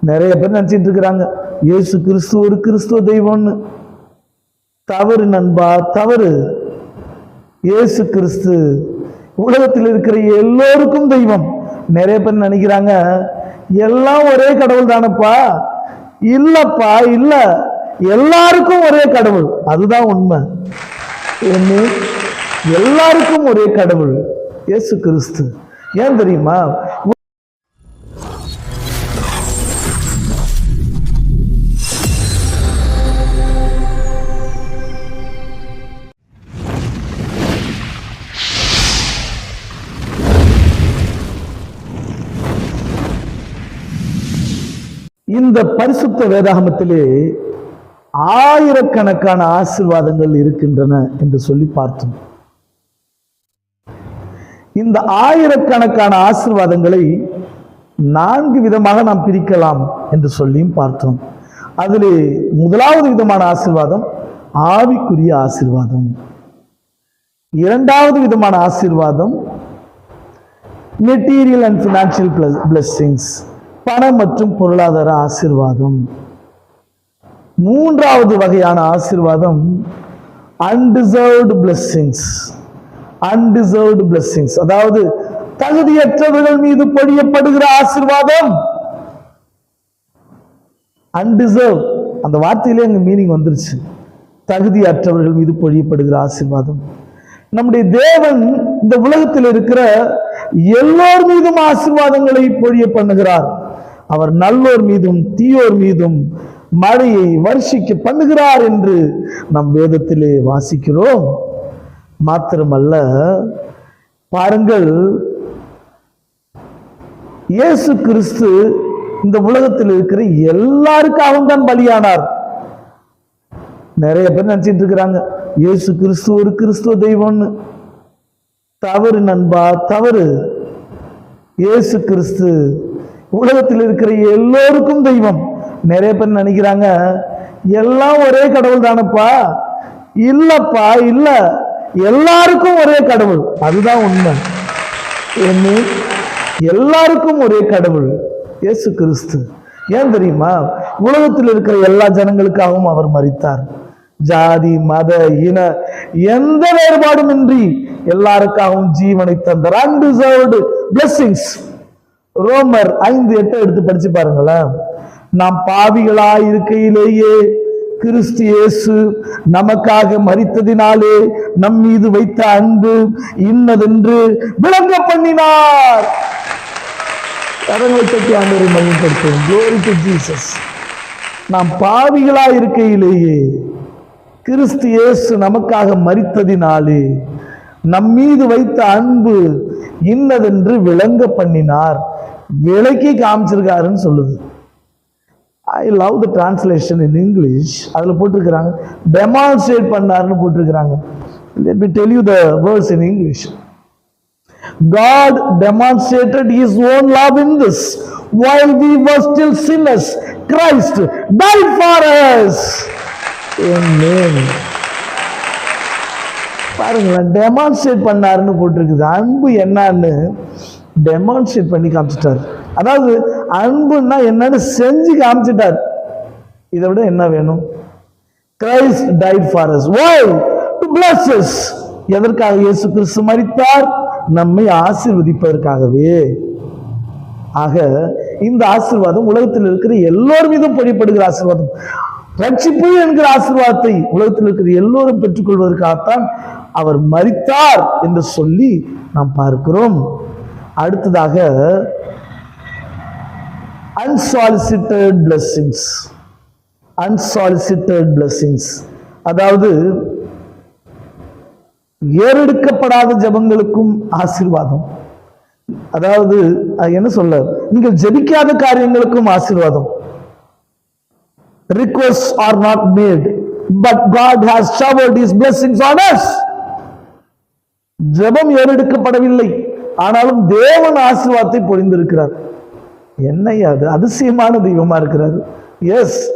நிறைய பேர் நினச்சிட்டு இருக்கிறாங்க. இயேசு கிறிஸ்து ஒரு கிறிஸ்துவ தெய்வம்னு. தவறு நண்பா தவறு. இயேசு கிறிஸ்து உலகத்தில் இருக்கிற எல்லோருக்கும் தெய்வம். நிறைய பேர் நினைக்கிறாங்க எல்லாம் ஒரே கடவுள் தானப்பா? இல்லப்பா இல்ல. எல்லாருக்கும் ஒரே கடவுள். அதுதான் உண்மை. என்ன எல்லாருக்கும் ஒரே கடவுள் இயேசு கிறிஸ்து. ஏன் தெரியுமா? இந்த பரிசுத்த வேதாகமத்திலே ஆயிரக்கணக்கான ஆசீர்வாதங்கள் இருக்கின்றன என்று சொல்லி பார்த்தோம். இந்த ஆயிரக்கணக்கான ஆசீர்வாதங்களை நான்கு விதமாக நாம் பிரிக்கலாம் என்று சொல்லியும் பார்த்தோம். அதில் முதலாவது விதமான ஆசிர்வாதம் ஆவிக்குரிய ஆசிர்வாதம். இரண்டாவது விதமான ஆசிர்வாதம் மெட்டீரியல் அண்ட் ஃபினான்ஷியல் பிளஸ்ஸிங்ஸ். பண மற்றும் பொருளாதார ஆசிர்வாதம். மூன்றாவது வகையான ஆசிர்வாதம் அன்டிசர்வ்டு பிளஸ்ஸிங்ஸ் அன்டிசர்வ்டு பிளஸ்ஸிங்ஸ் அதாவது தகுதியற்றவர்கள் மீது பொழியப்படுகிற ஆசிர்வாதம். அன்டிசர்வ் அந்த வார்த்தையிலே எங்கள் மீனிங் வந்துருச்சு. தகுதியற்றவர்கள் மீது பொழியப்படுகிற ஆசிர்வாதம். நம்முடைய தேவன் இந்த உலகத்தில் இருக்கிற எல்லோர் மீதும் ஆசீர்வாதங்களை பொழிய பண்ணுகிறார். அவர் நல்லோர் மீதும் தீயோர் மீதும் மழையை வருஷிக்க பண்ணுகிறார் என்று நம் வேதத்திலே வாசிக்கிறோம். மாத்திரமல்ல பாருங்கள் இயேசு கிறிஸ்து இந்த உலகத்தில் இருக்கிற எல்லாருக்காகவும் தான் பலியானார். நிறைய பேர் நினைச்சிட்டு இருக்கிறாங்க இயேசு கிறிஸ்து ஒரு கிறிஸ்துவ தெய்வம்னு. தவறு நண்பா தவறு. இயேசு கிறிஸ்து உலகத்தில் இருக்கிற எல்லோருக்கும் தெய்வம். நிறைய பேர் நினைக்கிறாங்க எல்லாம் ஒரே கடவுள் தானப்பா? இல்லப்பா இல்ல. எல்லாருக்கும் ஒரே கடவுள். அதுதான் உண்மை. என்ன எல்லாருக்கும் ஒரே கடவுள் இயேசு கிறிஸ்து. ஏன் தெரியுமா? உலகத்தில் இருக்கிற எல்லா ஜனங்களுக்காகவும் அவர் மறித்தார் ஜாதி மத இன எந்த வேறுபாடும் இன்றி எல்லாருக்காகவும் ஜீவனை தந்தார். அன்டிசர்வ்டு பிளஸ்ஸிங்ஸ் ரோமர் ஐந்து எட்டை எடுத்து படிச்சு பாருங்களேன். நாம் பாவிகளா இருக்கையிலேயே கிறிஸ்து இயேசு நமக்காக மறித்ததினாலே நம் மீது வைத்த அன்பு இன்னதென்று விளங்க பண்ணினார். கரங்களை தட்டி ஆண்டவரை மையப்படுத்தும் glory ஜீசஸ் நாம் பாவிகளா இருக்கையிலேயே கிறிஸ்து இயேசு நமக்காக மறித்ததினாலே நம் மீது வைத்த அன்பு இன்னதென்று விளங்க பண்ணினார். விளக்கி காமிச்சிருக்காருன்னு சொல்லுது I love the translation in English அதில் போட்டிருக்கிறாங்க டெமான்ஸ்ட்ரேட் பண்ணாருன்னு போட்டிருக்கிறாங்க let me tell you the words in English God demonstrated his own love in this. While we were still sinners, Christ died for us. Amen. பாருங்களேன் demonstrate பண்ணாருன்னு போட்டிருக்குது அன்பு என்னன்னு demonstrate பண்ணி காமிச்சிட்டார். அதாவது அன்புன்னா என்னன்னு செஞ்சு காமிச்சிட்டார். இதை விட என்ன வேணும்? Christ died for us why to bless us எதற்காக இயேசு கிறிஸ்து மறித்தார் நம்மை ஆசீர்வதிப்பதற்காகவே. ஆக இந்த ஆசீர்வாதம் உலகத்தில் இருக்கிற எல்லோர் மீதும் பொழியப்படுகிற ஆசீர்வாதம். ரட்சிப்பு என்கிற ஆசீர்வாதத்தை உலகத்தில் இருக்கிற எல்லோரும் பெற்றுக்கொள்வதற்காகத்தான் அவர் மறித்தார் என்று சொல்லி நாம் பார்க்கிறோம். அடுத்ததாக அன்சாலிசிட்டட் பிளஸ்ஸிங்ஸ் அன்சாலிசிட்டட் பிளஸ்ஸிங்ஸ் அதாவது ஏறெடுக்கப்படாத ஜபங்களுக்கும் ஆசீர்வாதம் அதாவது என்ன சொல்ல நீங்கள் ஜபிக்காத காரியங்களுக்கும் ஆசீர்வாதம் request are not made but God has showered his blessings on us ஜபம் ஏறெடுக்கப்படவில்லை ஆனாலும் தேவன் ஆசீர்வாதத்தை பொழிந்திருக்கிறார். என்னையா அது? அதிசயமான தெய்வமா இருக்கிறார். எஸ்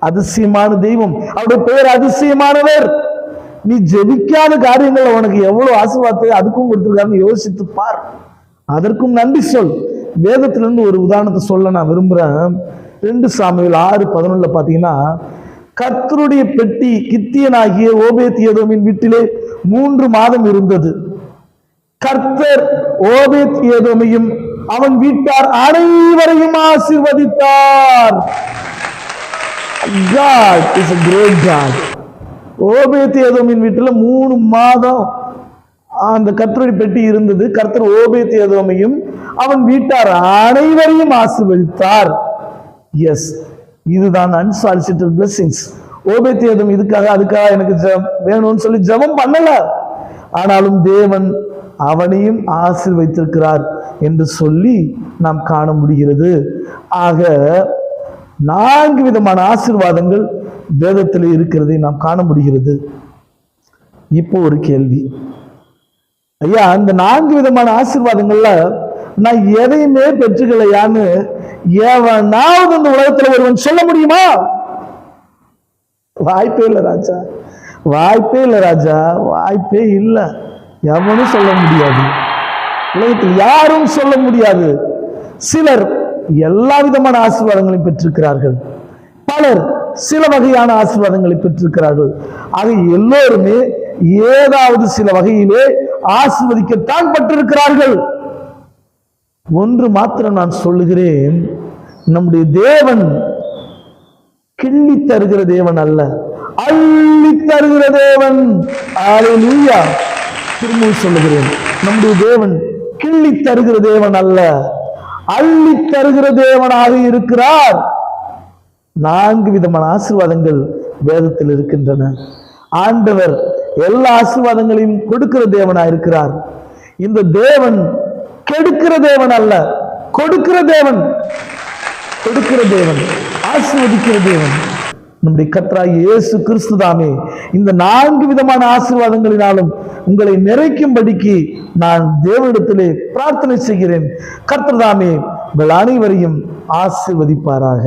அதிசயமான தெய்வம். அவருடைய பெயர் அதிசயமானவர். நீ ஜெபிக்காத காரியங்கள் உனக்கு எவ்வளவு ஆசீர்வாதத்தை அதுக்கும் கொடுத்துருக்காருன்னு யோசித்து பார். அதற்கும் நன்றி சொல். வேதத்திலிருந்து ஒரு உதாரணத்தை சொல்ல நான் விரும்புகிறேன் ரெண்டு சாமியில் ஆறு பதினொன்றில் பார்த்தீங்கன்னா கர்த்தருடைய பெட்டி கித்தியனாகிய ஓபேத்தியதோமின் வீட்டிலே மூன்று மாதம் இருந்தது. கர்த்தர் ஓபேத் ஏதோமையும் அவன் வீட்டார் அனைவரையும் ஆசிர்வதித்தார். God இஸ் a ஓபேத் ஏதோமின் வீட்டில் மூணு மாதம் அந்த கர்த்தருடைய பெட்டி இருந்தது. கர்த்தர் ஓபேத் ஏதோமையும் அவன் வீட்டார் அனைவரையும் ஆசிர்வதித்தார். எஸ் இதுதான் அன்சாலிசிட்டட் blessings. ஓபேத் ஏதோம் இதுக்காக அதுக்காக எனக்கு வேணும்னு சொல்லி ஜெபம் பண்ணல. ஆனாலும் தேவன் அவனையும் ஆசீர்வைத்திருக்கிறார் என்று சொல்லி நாம் காண முடிகிறது. ஆக நான்கு விதமான ஆசீர்வாதங்கள் வேதத்தில் இருக்கிறதை நாம் காண முடிகிறது. இப்போ ஒரு கேள்வி. ஐயா அந்த நான்கு விதமான ஆசிர்வாதங்கள்ல நான் எதையுமே பெற்றுக்கலையான்னு எவனாவது இந்த உலகத்தில் ஒருவன் சொல்ல முடியுமா? வாய்ப்பே இல்லை ராஜா. வாய்ப்பே இல்லை ராஜா. வாய்ப்பே இல்லை. எவனும் சொல்ல முடியாது. உலகத்தில் யாரும் சொல்ல முடியாது. சிலர் எல்லா விதமான ஆசீர்வாதங்களையும் பெற்றிருக்கிறார்கள். பலர் சில வகையான ஆசீர்வாதங்களை பெற்றிருக்கிறார்கள். ஆக எல்லோருமே ஏதாவது சில வகையிலே ஆசீர்வதிக்கத்தான் பட்டிருக்கிறார்கள். ஒன்று மாத்திரம் நான் சொல்லுகிறேன். நம்முடைய தேவன் கிள்ளி தருகிற தேவன் அல்ல. அள்ளி தருகிற தேவன். அல்லேலூயா திரும்பவும் சொல்லுகிறேன். நம்முடைய தேவன் கிள்ளி தருகிற தேவன் அல்ல. அள்ளி தருகிற தேவனாக இருக்கிறார். நான்கு விதமான ஆசீர்வாதங்கள் வேதத்தில் இருக்கின்றன. ஆண்டவர் எல்லா ஆசீர்வாதங்களையும் கொடுக்கிற தேவனா இருக்கிறார். இந்த தேவன் கெடுக்கிற தேவன் அல்ல. கொடுக்கிற தேவன் கொடுக்கிற தேவன் ஆசீர்வதிக்கிற தேவன். நம்முடைய கத்ரா இயேசு கிறிஸ்து தாமே இந்த நான்கு விதமான ஆசீர்வாதங்களினாலும் உங்களை நிறைக்கும்படிக்கு நான் தேவனிடத்திலே பிரார்த்தனை செய்கிறேன். கர்த்தர் தாமே உங்கள் அனைவரையும் ஆசிர்வதிப்பாராக.